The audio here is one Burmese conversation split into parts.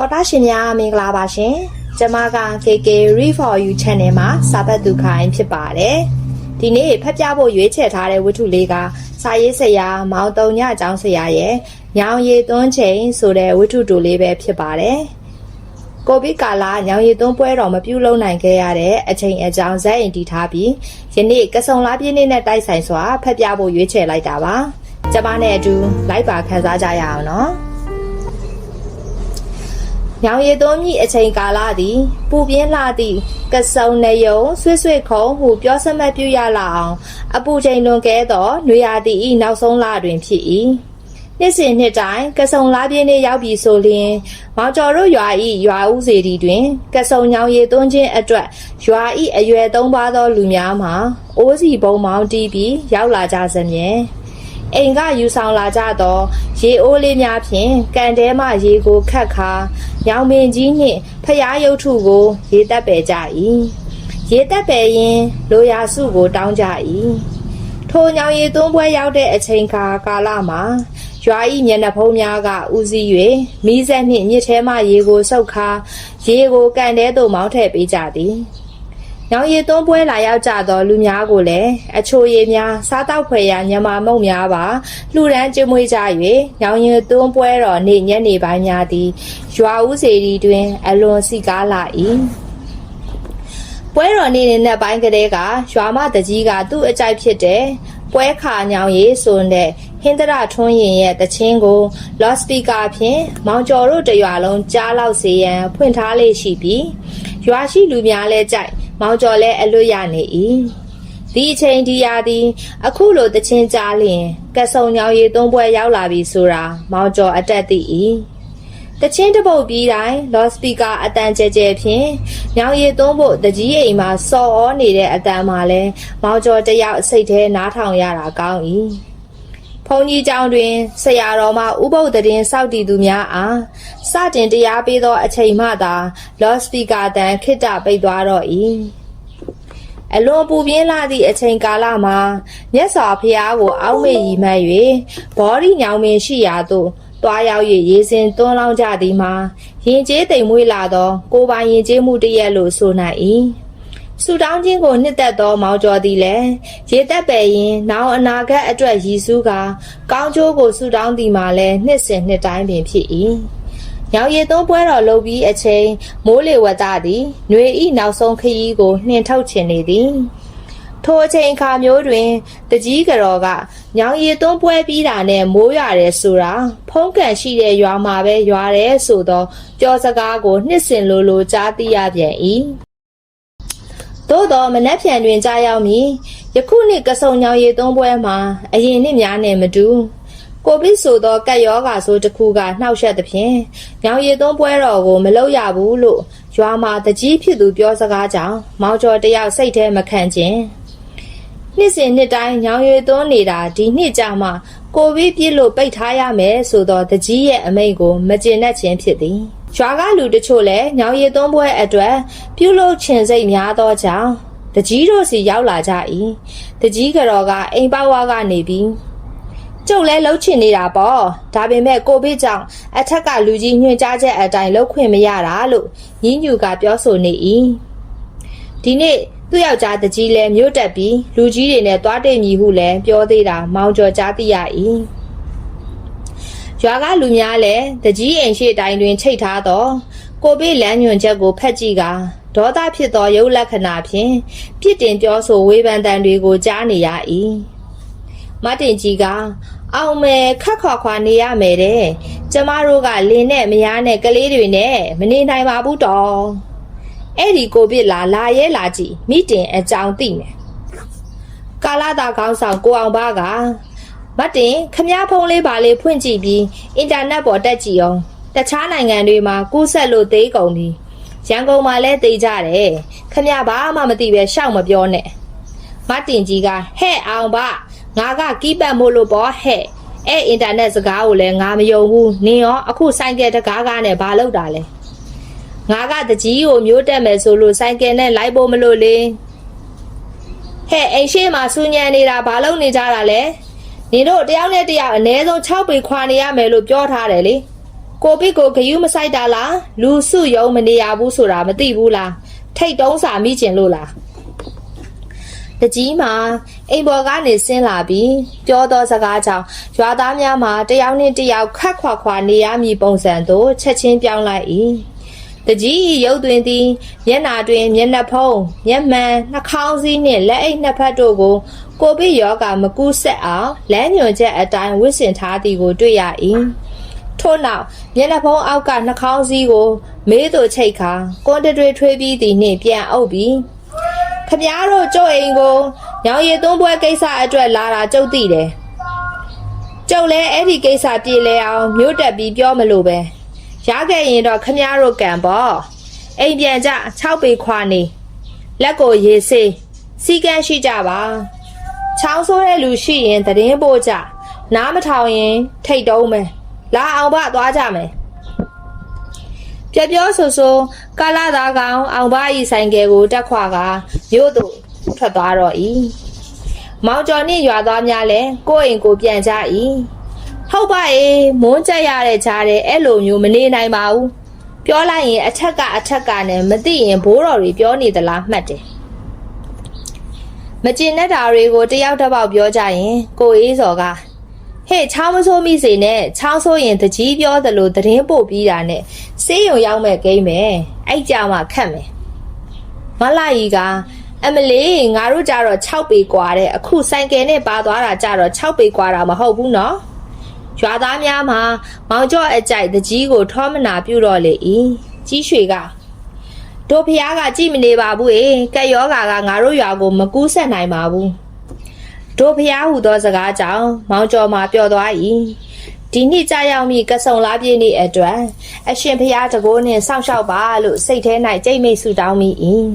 တော်တာရှင်များမင်္ဂလာပါရှင်ကျမက KK Read for You Channel မှာစာပတ်သူခိုင်းဖြစ်ပါတယ်ဒီနေ့ဖတ်ပြဖို့ရွေးချယ်ထားတဲ့ဝတ္ထုလေးကစာရေးဆရာမောင်တုံညအကြောင်းဆရာရဲ့ညောင်ရည်သွန်းချိန်ဆိုတဲ့ဝတ္ထုတူလေးပဲဖြစ်ပါတယ်ကိုဗစ်ကာလညောင်ရည်သွန်းပွဲတော်မပြုလုပ်နိုင်ခဲ့ရတဲ့အချိန်အကြောင်းဇက်ရင်တီထားပြီးယနေ့ကစုံလားပြည့်နေ့နဲ့တိုက်ဆိုင်စွာဖတ်ပြဖို့ရွေးချယ်လိုက်တာပါကျမနဲ့အတူလိုက်ပါခန်းစားကြရအောင်နော် ညောင်ရည်သွန်းမြည်အချိန်ကာလသည် ပူပြင်းလာသည့်ကစုံနေယုံဆွေ့ဆွေ့ခုံဟုပြောစမတ်ပြုရလာအောင် အပူချိန်လွန်ကဲသောနွေရာသီဤနောက်ဆုံးလတွင်ဖြစ်၏နှစ်စဉ်နှစ်တိုင်းကစုံလာပြင်းနေ့ရောက်ပြီဆိုလျှင်မောင်ကျော်တို့ရွာဤရွာဦးစီတီတွင် ကစုံညောင်ရည်သွန်းခြင်းအတွက်ရွာဤအရွယ်သုံးပါးသောလူများမှာအိုးစီပုံမောင်းတီးပြီးရောက်လာကြစမြဲ အိမ်ကယူဆောင်လာကြသောရေအိုးလေးများဖြင့်ကန်တဲမှရေကိုခတ်ခါညောင်ပင်ကြီးနှင့်ဖျားရုပ်ထုကို ရေတက်ပယ်ကြ၏ရေတက်ပယ်ရင်လိုရာစုကိုတောင်းကြ၏ထိုညောင်ရည်သွန်းပွဲရောက်တဲ့အချိန်ခါကာလမှာရွာဤမျက်နှာဖုံးများကဦးစီး၍မိဆက်နှင့်မြစ်ထဲမှရေကိုစုပ်ခါရေကိုကန်တဲသို့မောင်းထည့်ပေးကြသည်။ ညောင်ရည်သွန်းပွဲလာရောက်ကြသောလူများကိုလည်းအချိုရည်များစားတောက်ဖွယ်ရာညမာမုံများပါလှူဒန်းကျွေးမွေးကြ၍ညောင်ရည်သွန်းပွဲတော်နေ့ညနေပိုင်းများသည်ရွာဦးစီရီတွင် အလွန်စီကားလာ၏။ပွဲတော်နေ့နဲ့နက်ပိုင်းကလေးကရွာမတကြီးကသူ့အကြိုက်ဖြစ်တဲ့ပွဲခါညောင်ရည်ဆိုတဲ့ဟင်္ဒရထွန်းရင်ရဲ့တခြင်းကို လော့စပီကာဖြင့်မောင်ကျော်တို့တရွာလုံးကြားလောက်စေရန်ဖွင့်ထားလေးရှိပြီးရွာရှိလူများလဲကြိုက် မောင်ကျော်လည်းအလွတ်ရနေ၏ဒီအချိန်ဒီရာသည် အခုလိုတချင်းကြားလျင်ကဆုံညောင်ရည်သုံးပွဲရောက်လာပြီဆိုတာမောင်ကျော်အတက်သိ၏တချင်းတစ်ပုတ်ပြီးတိုင်းလော့စပီကာအတန်ကျဲကျဲဖြင့်ညောင်ရည်သုံးဖို့တကြီးအိမ်မှာစော်ဩနေတဲ့အတန်မှာလဲမောင်ကျော်တယောက်စိတ်ထဲနားထောင်ရတာကောင်း၏ ဘုန်းကြီးကျောင်းတွင်ဆရာတော်မှဥပုပ်တရင်စောက်တည်သူများအားစတင်တရားပေးသောအချိန်မှသာလော့စပီကာတန်ခိတ္တပိတ်သွားတော့၏အလွန်ပူပြင်းလာသည့်အချိန်ကာလမှာမြတ်စွာဘုရားကိုအောက်မေ့ရည်မှတ်၍ဘောဓိညောင်ပင်ရှိရာသို့တွားရောက်၍ရေစင်သွန်းလောင်းကြသည်မှာရင်ကျေးတိမ်မွေးလာသောကိုယ်ပိုင်ရင်ကျေးမှုတစ်ရက်လို့ဆိုနိုင်၏ ဆူတောင်းခြင်းကိုနှစ်သက်သော မောင်ကျော်သည်လည်းရေတက်ပယ်ရင်နောင်အနာဂတ်အတွက်ရည်စူးကာကောင်းကျိုးကိုဆူတောင်းသည်မှာလည်းနှစ်စဉ်နှစ်တိုင်းပင်ဖြစ်၏ညောင်ရည်သုံးပွဲတော်လုပ်ပြီးအချိန်မိုးလေဝသသည်ຫນွေဤနောက်ဆုံးခရီးကိုနှင်ထုတ်ခြင်းနေသည်ထိုအချိန်အခါမျိုးတွင်တကြီးကတော်ကညောင်ရည်သွန်းပွဲပြီးတာနဲ့မိုးရတယ်ဆိုတာဖုံးကန်ရှိတဲ့ရွာမှာပဲရွာတယ်ဆိုတော့ကြော်စကားကိုနှစ်စင်လိုလိုကြားသိရပြန်၏ သို့တော့မနှက်ဖြန်တွင်ကြားရောက်မည်ယခုနှစ်ကစုံညောင်ရည်သွန်းပွဲမှာအရင်နှစ်များနဲ့မတူကိုဗစ်ဆိုသောကပ်ရောဂါဆိုတစ်ခုကနှောက်ယှက်သဖြင့်ညောင်ရည်သွန်းပွဲတော်ကိုမလုပ်ရဘူးလို့ရွာမှာတကြီးဖြစ်သူပြောစကားကြောင့်မောင်ကျော်တယောက်စိတ်ထဲမခံခြင်းနှစ်စဉ်နှစ်တိုင်းညောင်ရွေသွန်းနေတာဒီနှစ်ကြာမှကိုဗစ်ပြစ်လို့ပိတ်ထားရမယ်ဆိုတော့တကြီးရဲ့အမိန့်ကိုမကျေနပ်ခြင်းဖြစ်သည် ရွာကလူတချို့လည်းညောင်ရည်သွန်းပွဲအတွက်ပြုလုပ်ခြင်းစိတ်များသောကြောင့်တကြီးတို့စီရောက်လာကြ၏တကြီးကတော်ကအိမ်ပေါဝါကနေပြီးကျုပ်လဲလှုပ်ချင်နေတာပေါ့ဒါပေမဲ့ကိုဗစ်ကြောင့်အထက်ကလူကြီးညွှန်ကြားချက်အတိုင်းလှုပ်ခွင့်မရတာလို့ညင်းညူကပြောဆိုနေ၏ဒီနေ့သူ့ယောက်ျားတကြီးလဲမြို့တက်ပြီးလူကြီးတွေနဲ့သွားတိတ်မြည်ဟုလဲပြောသေးတာမောင်ကျော်ကြားသိရ၏ ရွာကလူများလည်းတကြီးအိမ်ရှိတိုင်းတွင်ချိတ်ထားတော့ကိုဗစ်လမ်းညွှန်ချက်ကိုဖတ်ကြည့်ကဒေါသဖြစ်သောရုပ်လက္ခဏာဖြင့်ပြစ်တင်ပြောဆိုဝေဖန်တန်တွေကိုကြားနေရ၏မတ်တင်ကြီးကအောင်မယ်ခက်ခွာခွာနေရမယ်တဲ့ကျမတို့ကလင်းနဲ့မယားနဲ့ကလေးတွေနဲ့မနေနိုင်ပါဘူးတော်အဲ့ဒီကိုဗစ်လာလာရဲလာကြည့်မိတင်အကြောင်းသိမယ်ကာလာတာခေါင်းဆောင်ကိုအောင်ဘာက မတ်တင်ခမားဖုံးလေးပါလေးဖွင့်ကြည့်ပြီးအင်တာနက်ပေါ်တက်ကြည့်အောင်တခြားနိုင်ငံတွေမှာကူးဆက်လို့သေးကုန်ပြီရန်ကုန်မှာလည်းသေးကြတယ်ခမားဘာမှမသိပဲရှောက်မပြောနဲ့မတ်တင်ကြီးကဟဲ့အောင်ဘာငါကကီးပတ်မို့လို့ပေါ့ဟဲ့အဲ့အင်တာနက်စကားကိုလည်းငါမယုံဘူးနင်ရောအခုဆိုင်ကယ်တကားကားနဲ့ဘာလုပ်တာလဲငါကတကြီးကိုမျိုးတက်မယ်ဆိုလို့ဆိုင်ကယ်နဲ့လိုက်ဖို့မလို့လေဟဲ့အိမ်ရှိမှာစူညံနေတာဘာလုပ်နေကြတာလဲ နင်တို့တယောက်နဲ့တယောက်အနည်းဆုံး6ပေခွာနေရမယ်လို့ပြောထားတယ်လေကိုဗစ်ကိုဂယုမဆိုင်တာလားလူစုယုံမနေရဘူးဆိုတာမသိဘူးလားထိတ်တုံးစာမိကျင်လို့လားတကြီးမှာအိမ်ပေါ်ကနေဆင်းလာပြီးပြောသောစကားကြောင့်ရွာသားများမှာတယောက်နဲ့တယောက်ခတ်ခွာခွာနေရမည်ပုံစံသို့ချက်ချင်းပြောင်းလိုက်၏တကြီးရုပ်သွင်းသည်မျက်နာတွင်မျက်နှာဖုံးမျက်မှန်နှာခေါင်းစည်းနှင့်လက်အိတ်နှစ်ဖက်တို့ကို ကိုဗစ်ရောဂါမကူးဆက်အောင်လမ်းညွှန်ချက်အတိုင်းဝတ်ဆင်ထားသည်ကိုတွေ့ရ၏ထို့နောက်မျက်နှာဖုံးအောက်ကနှာခေါင်းစည်းကို မေးသူချိတ်ခါကွန်တတွေထွေးပြီးသည်နှင့်ပြန်အုပ်ပြီးခမည်းတော်ကျုပ်အိမ်ကိုညောင်ရည်သွန်းပွဲကိစ္စအတွက်လာတာကျုပ်သိတယ်။ကျုပ်လည်းအဲ့ဒီကိစ္စပြေလဲအောင်မြို့တက်ပြီးပြောမလို့ပဲ။ရခဲ့ရင်တော့ခမည်းတော်ကံပေါ့။အိမ်ပြန်ကြ6ပေခွာနေလက်ကိုရေစေးစီကန်းရှိကြပါ။ ချောင်းဆိုးတဲ့လူရှိရင်သတည်င်းပို့ကြ။နားမထောင်ရင်ထိတ်တုံးမယ်။လာအောင်ပါသွားကြမယ်။ပြပြောဆိုဆိုကာလာသားကောင်အောင်ပါဤဆိုင်ကယ်ကိုတက်ခွာကမြို့သို့ထွက်သွားတော့၏မောင်ကျော်နှင့်ရွာသားများလည်းကိုယ့်အိမ်ကိုပြန်ကြ၏ဟုတ်ပါအေးမွန်းကြက်ရတဲ့ကြားတဲ့အဲ့လိုမျိုးမနေနိုင်ပါဘူးပြောလိုက်ရင်အထက်ကအထက်ကနဲ့မသိရင်ဘိုးတော်တွေပြောနေသလားမှတ်တယ် မကျင်တဲ့ဓာတွေကိုတယောက်တစ်ပေါက်ပြောကြရင်ကိုအေးစော်က ဟဲ့ချောင်းမဆိုးမိစေနဲ့ချောင်းဆိုးရင်တကြီးပြောသလိုသတင်းပို့ပြီးတာနဲ့ဆေးရုံရောက်မဲ့ကိန်းမယ်အဲ့ကြမှာခတ်မယ်မလာကြီးကအမလေးငါတို့ကြတော့6ပေกว่าတဲ့အခုဆိုင်ကယ်နဲ့ပါသွားတာကြတော့6ပေกว่าတာမဟုတ်ဘူးနော်ရွာသားများမှာမောင်ကျော့အကြိုက်တကြီးကိုထောမနာပြုတော့လေဤကြီးရွှေက တို့ဖះကကြည့်မနေပါဘူးအေကက်ယောဂါကငါတို့ရွာကိုမကူးဆက်နိုင်ပါဘူးတို့ဖျားဟူသောစကားကြောင့်မောင်ကျော်မှာပျော်သွား၏ဒီနှစ်ကြာရောက်မည့်ကဆုံလားပြည့်နေ့အတွက်အရှင်ဖျားတကိုးနှင့်စောင့်ရှောက်ပါလို့စိတ်ထဲ၌ကြိတ်မိတ်ဆူတောင်းမိ၏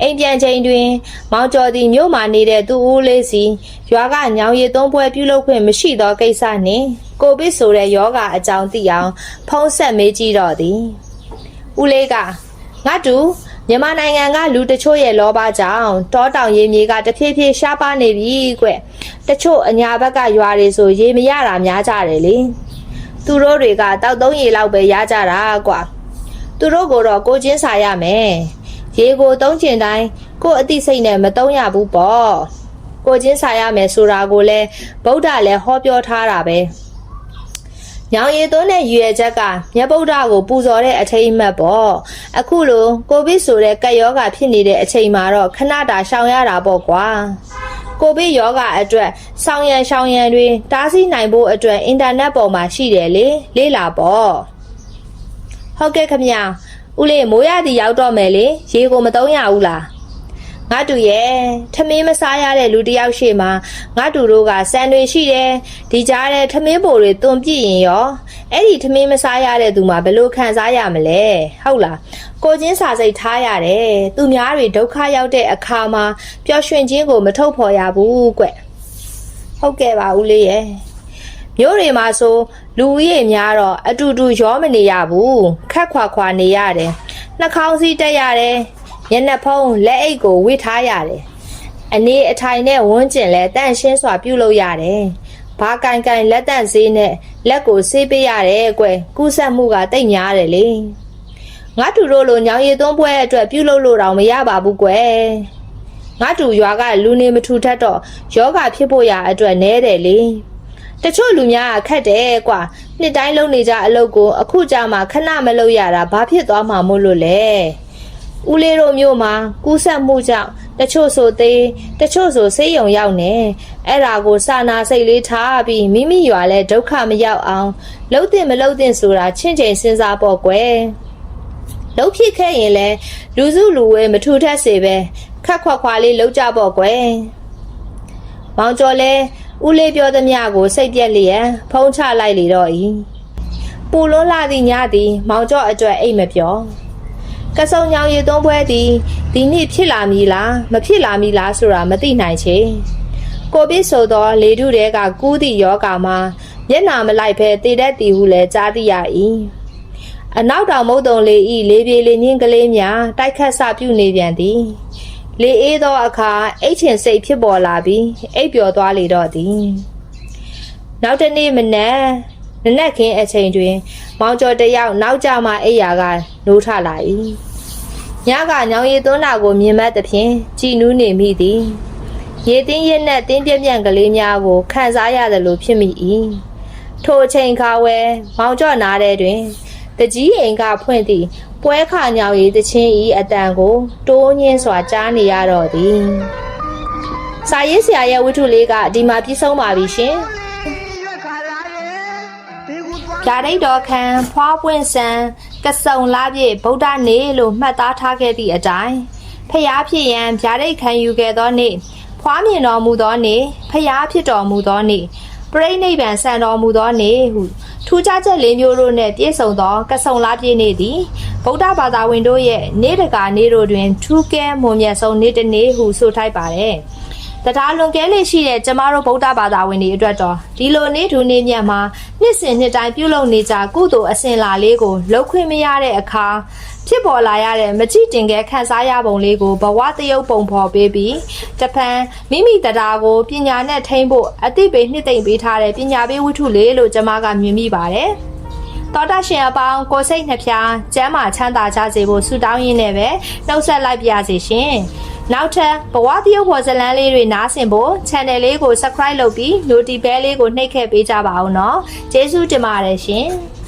အိမ်ပြန်ချိန်တွင် မောင်ကျော်သည်မြို့မှာနေတဲ့သူဦးလေးစီရွာကညောင်ရည်သုံးပွဲပြုလုပ်ခွင့်မရှိသောကိစ္စနှင့်ကိုဗစ်ဆိုတဲ့ယောဂအကြောင်းသိအောင် ဖုံးဆက်မေးကြည့်တော့သည်ဦးလေးက ငါတူမြန်မာနိုင်ငံကလူတချို့ရဲ့လောဘကြောင့်တောတောင်ရေမြေကတဖြည်းဖြည်းရှားပါနေပြီကွတချို့အညာဘက်ကရွာတွေဆိုရေမရတာများကြတယ်လေသူတို့တွေကတောက်သုံးရေလောက်ပဲရကြတာကွာသူတို့ကိုတော့ကိုချင်းစာရမယ်ရေကိုသုံးချင်တိုင်းကိုအသိစိတ်နဲ့မသုံးရဘူးပေါ့ကိုချင်းစာရမယ်ဆိုတာကိုလည်းဗုဒ္ဓလည်းဟောပြောထားတာပဲ ညောင်ရည်သွန်းတဲ့ရွယ်ချက်ကမြတ်ဗုဒ္ဓကိုပူဇော်တဲ့အထိမ်းအမှတ်ပေါ့အခုလိုကိုဗစ်ဆိုတဲ့ကပ်ယောဂါဖြစ်နေတဲ့အချိန်မှာတော့ခဏတာရှောင်ရတာပေါ့ကွာကိုဗစ်ယောဂါအတွက်ဆောင်းရံရှောင်ရံတွေတားဆီးနိုင်ဖို့အတွက်အင်တာနက်ပေါ်မှာရှိတယ်လေလေးလာပေါ့ဟုတ်ကဲ့ခမညာဦးလေးမိုးရသည်ရောက်တော့မယ်လေရေကိုမတုံးရဘူးလား ငါတူရဲ့ထမင်းမစားရတဲ့လူတစ်ယောက်ရှိမှငါတူတို့ကစံတွေရှိတယ်ဒီကြားတဲ့ထမင်းပိုတွေတွန်ပြည့်ရင်ရောအဲ့ဒီထမင်းမစားရတဲ့သူမှာဘယ်လိုခံစားရမလဲဟုတ်လားကိုချင်းစာစိတ်ထားရတယ်သူများတွေဒုက္ခရောက်တဲ့အခါမှာပျော်ရွှင်ခြင်းကိုမထုတ်ဖော်ရဘူးကွဟုတ်ကဲ့ပါဦးလေးရဲ့မြို့တွေမှာဆိုလူဦးရေများတော့အတူတူရောမနေရဘူးခက်ခွာခွာနေရတယ်နှာခေါင်းစည်းတက်ရတယ် ညနေဖုံးလက်အိတ်ကိုဝစ်ထားရတယ်အနေအထိုင်နဲ့ဝန်းကျင်လဲတန့်ရှင်းစွာပြုလုပ်ရတယ်ဘာကန်ကန်လက်တန့်ဈေးနဲ့လက်ကိုဆေးပေးရတယ်ကွယ်ကူးဆက်မှုကတိတ်များတယ်လေငါတူတို့လိုညောင်ရည်သွန်းပွဲအတွက်ပြုလုပ်လို့တော့မရပါဘူးကွယ်ငါတူရွာကလူနေမထူထက်တော့ယောဂဖြစ်ဖို့ရအတွက်နဲတယ်လေတချို့လူများကခက်တယ်ကွာနှစ်တိုင်းလုံနေကြအလုပ်ကိုအခုကြမှာခဏမလုပ်ရတာဘာဖြစ်သွားမှာမို့လို့လဲ ဦးလေးတို့မျိုးမှာကူးဆက်မှုကြောင့်တချို့ဆိုသေးတချို့ဆိုဆေးရုံရောက်နေအဲ့ဒါကိုစာနာစိတ်လေးထားပြီးမိမိရွာလဲဒုက္ခမရောက်အောင်လှုပ်တဲ့မလှုပ်တဲ့ဆိုတာချင့်ချိန်စဉ်းစားပေါ့ကွယ်လှုပ်ဖြစ်ခဲ့ရင်လဲလူစုလူဝဲမထူထပ်စေပဲခက်ခွာခွာလေးလှုပ်ကြပေါ့ကွယ်မောင်ကျော်လဲဦးလေးပြောသမျှကိုစိတ်ပြက်လျက်ဖုံးချလိုက်လေတော့ဤပူလွန်းလာသည့်ညသည် မောင်ကျော်အတွက်အိတ်မပြော ကဆုံညောင်ရည်သွန်းပွဲသည်ဒီနေ့ဖြစ်လာမည်လားမဖြစ်လာမည်လားဆိုတာမသိနိုင်ချေကိုဗစ်ဆိုသောလေထုတဲကကူးသည့်ယောဂါမှာမျက်နာမလိုက်ဘဲတည်တတ်သည်ဟုလည်းကြားသိရ၏အနောက်တောင်မုတ်တုံလေဤလေပြေလေညင်းကလေးများတိုက်ခတ်စပြုနေပြန်သည်လေအေးသောအခါအိတ်ချင်စိတ်ဖြစ်ပေါ်လာပြီးအိပ်ပျော်သွားလေတော့သည်နောက်တစ်နေ့မနက်နနက်ခင်းအချိန်တွင် မောင်ကျော်တစ်ယောက်နောက်ကျမှအိယာကနိုးထလာ၏ညကညောင်ရည်သွန်းတာကိုမြင်မှတ်သဖြင့်ကြည်နူးနေမိသည်ရေတင်းရက်နဲ့တင်းပြက်ပြန့်ကလေးများကိုခံစားရတယ်လို့ဖြစ်မိ၏ထိုအချိန်ခါဝဲမောင်ကျော်နားတဲ့တွင်တကြီးအိမ်ကဖွင့်သည့်ပွဲခါညောင်ရည်တချင်းဤအတန်ကို တိုးညင်းစွာကြားနေရတော့သည်စာရေးဆရာရဲ့ဝတ္ထုလေးကဒီမှာပြည့်စုံပါပြီရှင်။ ဗျာဒိတ်တော်ခံဖွားပွင့်ဆန်ကစုံလာပြည့်ဗုဒ္ဓနေ့လို့မှတ်သားထားခဲ့သည့်အတိုင်းဖျားဖြစ်ရန်ဗျာဒိတ်ခံယူခဲ့သောနေ့ဖွားမြင်တော်မူသောနေ့ဖျားဖြစ်တော်မူသောနေ့ပြိဋိနိဗ္ဗာန်ဆံတော်မူသောနေ့ဟုထူးခြားချက်လေးမျိုးတို့နှင့်ပြည့်စုံသောကစုံလာပြည့်နေ့သည်ဗုဒ္ဓဘာသာဝင်တို့ရဲ့နေ့တကာနေ့တို့တွင်ထူးကဲမွန်မြတ်ဆုံးနေ့တစ်နေ့ဟုဆိုထိုက်ပါတယ်။ တရားလွန်ကဲလေးရှိတဲ့ကျမတို့ဗုဒ္ဓဘာသာဝင်တွေအတွက်တော့ဒီလိုနေ့ထူနေ့မြတ်မှာနှစ်စဉ်နှစ်တိုင်းပြုလုပ်နေကြကုသိုလ်အစဉ်လာလေးကိုလှုပ်ခွင့်မရတဲ့အခါဖြစ်ပေါ်လာရတဲ့မကြည့်တင်ခဲ့ခန်းစားရပုံလေးကိုဘဝတရုပ်ပုံဖော်ပေးပြီးတပံမိမိတရားကိုပညာနဲ့ထိမ့်ဖို့အသိပေးနှစ်သိမ့်ပေးထားတဲ့ပညာပေးဝတ္ထုလေးလို့ကျမကမြင်မိပါတယ်။တော်တာရှင်အပေါင်းကိုယ်စိတ်နှဖျားကျမ်းမာချမ်းသာကြစေဖို့ဆုတောင်းရင်းနဲ့ပဲနှုတ်ဆက်လိုက်ပါရစေရှင်။ နောက်ထပ်ဘဝတရုပ်ဖော်ဇလန်းလေးတွေနားဆင်ဖို့ channel လေးကို subscribe လုပ်ပြီး notification လေးကိုနှိပ်ခဲ့ပေးကြပါဦးနော်။ကျေးဇူးတင်ပါတယ်ရှင်။